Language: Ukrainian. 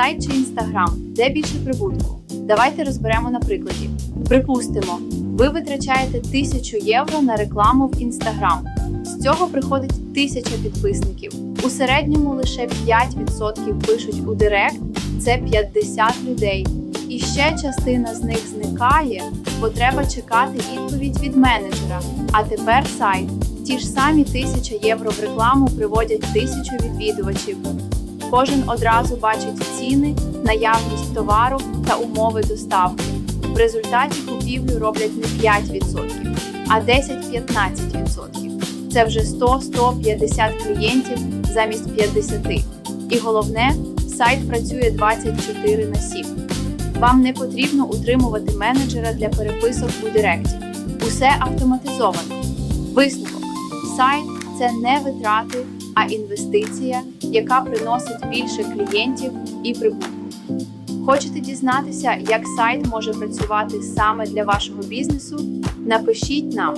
Сайт чи інстаграм, де більше прибутку? Давайте розберемо на прикладі. Припустимо, ви витрачаєте 1000 євро на рекламу в інстаграм. З цього приходить 1000 підписників. У середньому лише 5% пишуть у директ, це 50 людей. І ще частина з них зникає, бо треба чекати відповідь від менеджера. А тепер сайт. Ті ж самі 1000 євро в рекламу приводять 1000 відвідувачів. Кожен одразу бачить ціни, наявність товару та умови доставки. В результаті купівлю роблять не 5%, а 10-15%. Це вже 100-150 клієнтів замість 50. І головне, сайт працює 24 на 7. Вам не потрібно утримувати менеджера для переписок у Директі. Усе автоматизовано. Висновок. Сайт це не витрати, а інвестиція, яка приносить більше клієнтів і прибутку. Хочете дізнатися, як сайт може працювати саме для вашого бізнесу? Напишіть нам.